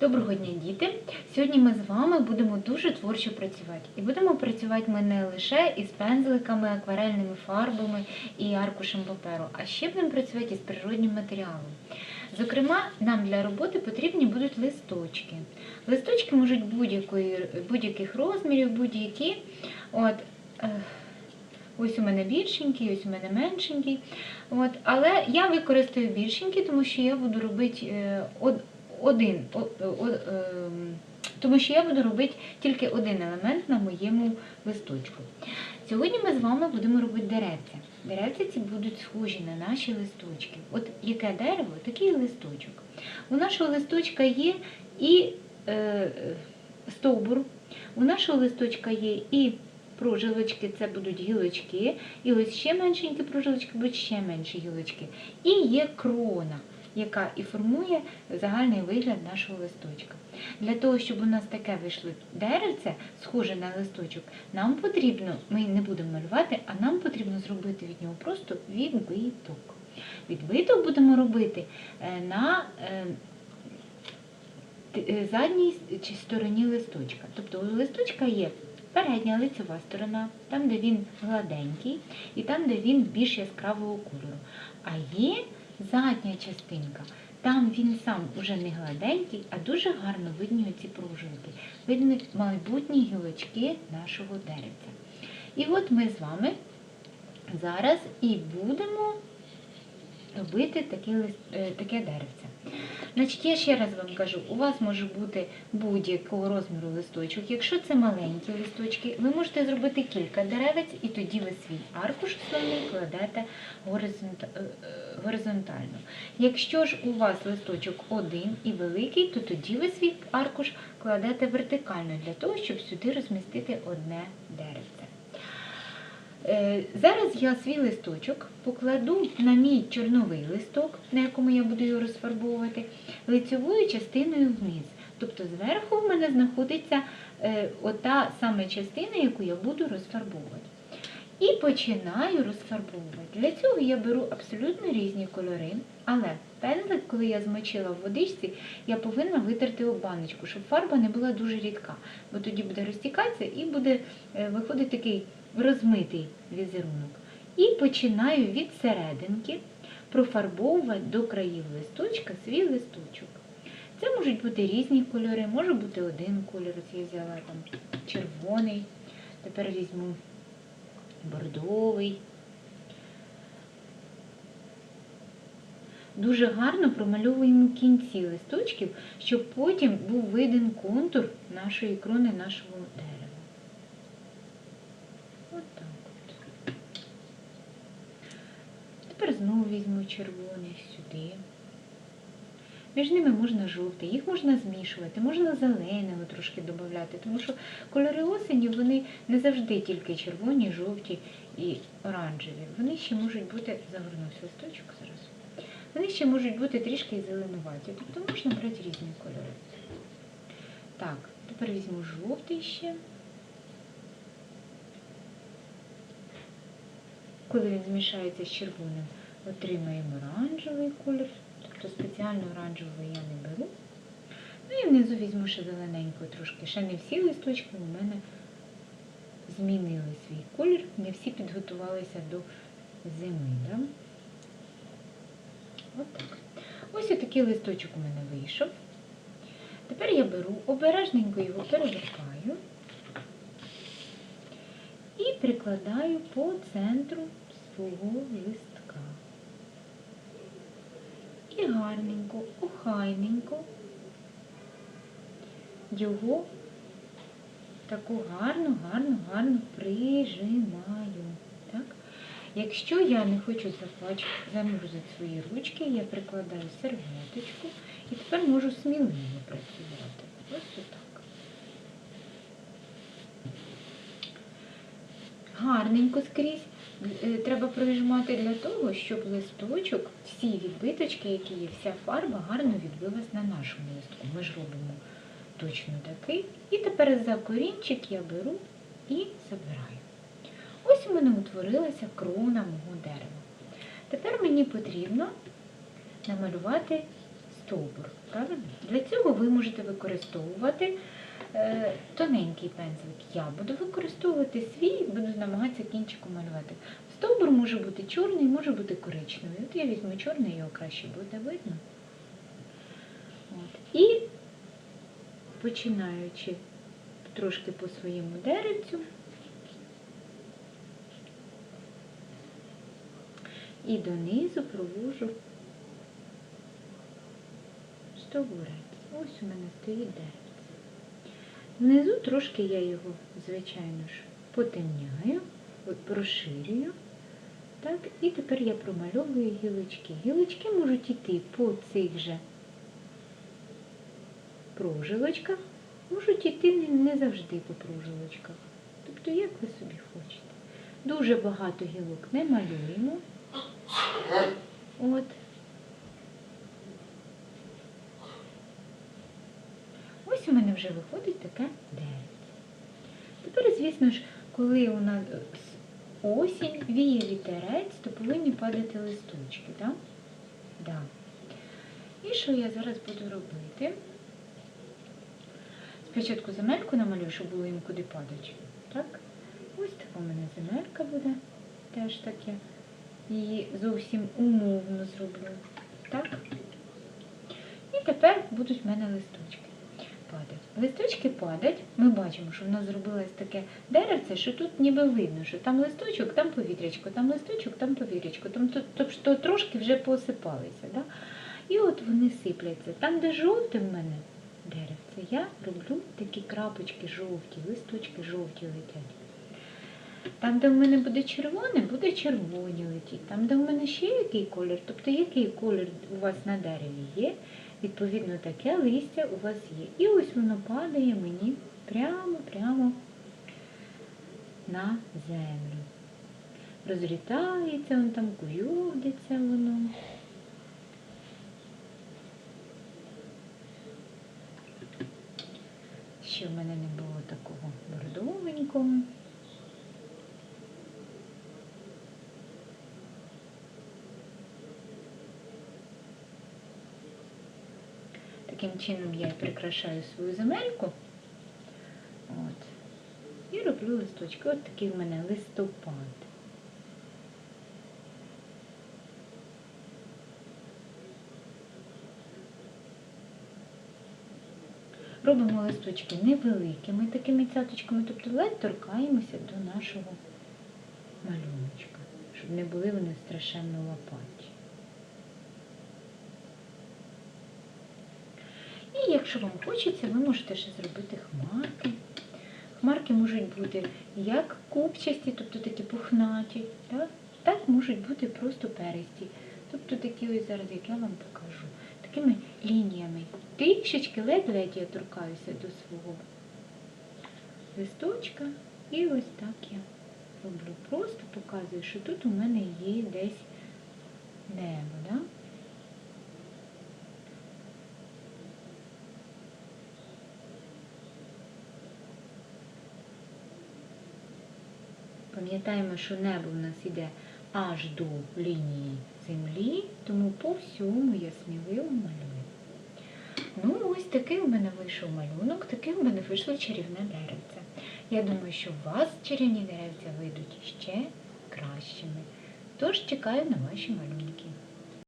Доброго дня, діти! Сьогодні ми з вами будемо дуже творчо працювати. І будемо працювати ми не лише із пензликами, акварельними фарбами і аркушем паперу, а ще будемо працювати із природнім матеріалом. Зокрема, нам для роботи потрібні будуть листочки. Листочки можуть будь-яких розмірів, будь-які. От, ось у мене більшенький, ось у мене меншенький. От, але я використаю більшенький, тому що я буду робити е, один, о- о- ем, тому що я буду робити тільки один елемент на моєму листочку. Сьогодні ми з вами будемо робити деревця. Деревця ці будуть схожі на наші листочки. От яке дерево, такий листочок. У нашого листочка є і е, е, стовбур, у нашого листочка є і прожилочки, це будуть гілочки, і ось ще меншенькі прожилочки будуть ще менші гілочки. І є крона, яка і формує загальний вигляд нашого листочка. Для того, щоб у нас таке вийшло деревце, схоже на листочок, нам потрібно, ми не будемо малювати, а нам потрібно зробити від нього просто відбиток. Відбиток будемо робити е, на е, е, задній стороні листочка. Тобто у листочка є передня лицева сторона, там, де він гладенький, і там, де він більш яскравого кольору. А є задня частинка. Там він сам уже не гладенький, а дуже гарно видні оці пружинки. Видні майбутні гілочки нашого деревця. І от ми з вами зараз і будемо робити таке, е, таке деревце. Значить, я ще раз вам кажу, у вас може бути будь-якого розміру листочок. Якщо це маленькі листочки, ви можете зробити кілька деревець, і тоді ви свій аркуш основний кладете е, е, горизонтально. Якщо ж у вас листочок один і великий, то тоді ви свій аркуш кладете вертикально для того, щоб сюди розмістити одне деревце. Е, Зараз я свій листочок покладу на мій чорновий листок, на якому я буду його розфарбовувати, лицевою частиною вниз. Тобто зверху в мене знаходиться е, ота саме частина, яку я буду розфарбовувати. І починаю розфарбовувати. Для цього я беру абсолютно різні кольори, але пензлик, коли я змочила в водичці, я повинна витерти об баночку, щоб фарба не була дуже рідка, бо тоді буде розтікатися і буде е, виходить такий розмитий візерунок. І починаю від серединки профарбовувати до країв листочка свій листочок. Це можуть бути різні кольори, може бути один кольор, Ось я взяла там червоний, тепер візьму бордовий. Дуже гарно промальовуємо кінці листочків, щоб потім був виден контур нашої крони нашого дерева. От так от. Тепер знову візьму червоний сюди. Між ними можна жовтий, їх можна змішувати, можна зеленого трошки додати, тому що кольори осені вони не завжди тільки червоні, жовті і оранжеві. Вони ще можуть бути, загорнусь листочок зараз. Вони ще можуть бути трішки зеленуваті, тобто можна брати різні кольори. Так, тепер візьму жовтий ще. Коли він змішається з червоним, отримаємо оранжевий колір. Тобто спеціально оранжевий я не беру. Ну і внизу візьму ще зелененького трошки. Ще не всі листочки у мене змінили свій колір, не всі підготувалися до зими. Да? От. Ось такий листочок у мене вийшов. Тепер я беру, обережненько його перевертаю і прикладаю по центру свого листка. І гарненько, охайненько його таку гарну, гарну, гарну прижимаю. Так? Якщо я не хочу замурзати свої ручки, я прикладаю серветочку і тепер можу сміливо працювати. Ось отак. Гарненько скрізь е, треба прижимати для того, щоб листочок, всі відбиточки, які є, вся фарба гарно відбилась на нашому листку. Ми ж робимо точно такий. І тепер за корінчик я беру і забираю. Ось у мене утворилася крона мого дерева. Тепер мені потрібно намалювати стовбур. Правильно? Для цього ви можете використовувати е, тоненький пензлик. Я буду використовувати свій, буду намагатися кінчиком малювати. Стовбур може бути чорний, може бути коричневий. От я візьму чорний, його краще буде видно. От. І починаючи трошки по своєму деревцю. І донизу провожу стовбурець. Ось у мене стоїть деревце. Внизу трошки я його, звичайно ж, потемняю, розширюю. Так, і тепер я промальовую гілочки. Гілочки можуть йти по цих же прожилочках, можуть йти не завжди по прожилочках. Тобто, як ви собі хочете. Дуже багато гілок не малюємо. От. Ось у мене вже виходить таке деревце. Тепер, звісно ж, коли у нас осінь, віє вітерець, то повинні падати листочки, так? Да? І що я зараз буду робити? Спочатку земельку намалюю, щоб було їм куди падати. Так? Ось така у мене земелька буде. Теж таке. Її зовсім умовно зроблю. Так? І тепер будуть в мене листочки падати. Листочки падать, ми бачимо, що в нас зробилось таке деревце, що тут ніби видно, що там листочок, там повітрячко, там листочок, там повітрячко, там тобто трошки вже посипалися. Да? І от вони сипляться. Там, де жовте в мене деревце, я роблю такі крапочки жовті, листочки жовті летять. Там, де в мене буде червоне, буде червоні летіть. Там, де в мене ще який колір, тобто який колір у вас на дереві є, відповідно таке листя у вас є. І ось воно падає мені прямо-прямо на землю. Розлітається, воно там куйовдиться воно. Ще в мене не було такого бордовенького. Таким чином я прикрашаю свою земельку. От. І роблю листочки. От такий в мене листопад. Робимо листочки невеликими такими цяточками, тобто ледь торкаємося до нашого малюночка, щоб не були вони страшенно лопаті. І якщо вам хочеться, ви можете ще зробити хмарки. Хмарки можуть бути як купчасті, тобто такі пухнаті, так, так можуть бути просто перисті. Тобто такі ось зараз, як я вам покажу, такими лініями. Трішечки ледь-ледь я торкаюся до свого листочка. І ось так я роблю. Просто показую, що тут у мене є десь небо. Да? Пам'ятаємо, що небо в нас йде аж до лінії землі, тому по всьому я сміливо малюю. Ну, ось такий у мене вийшов малюнок, такий у мене вийшло чарівне деревце. Я думаю, що у вас чарівні деревця вийдуть ще кращими. Тож чекаю на ваші малюнки.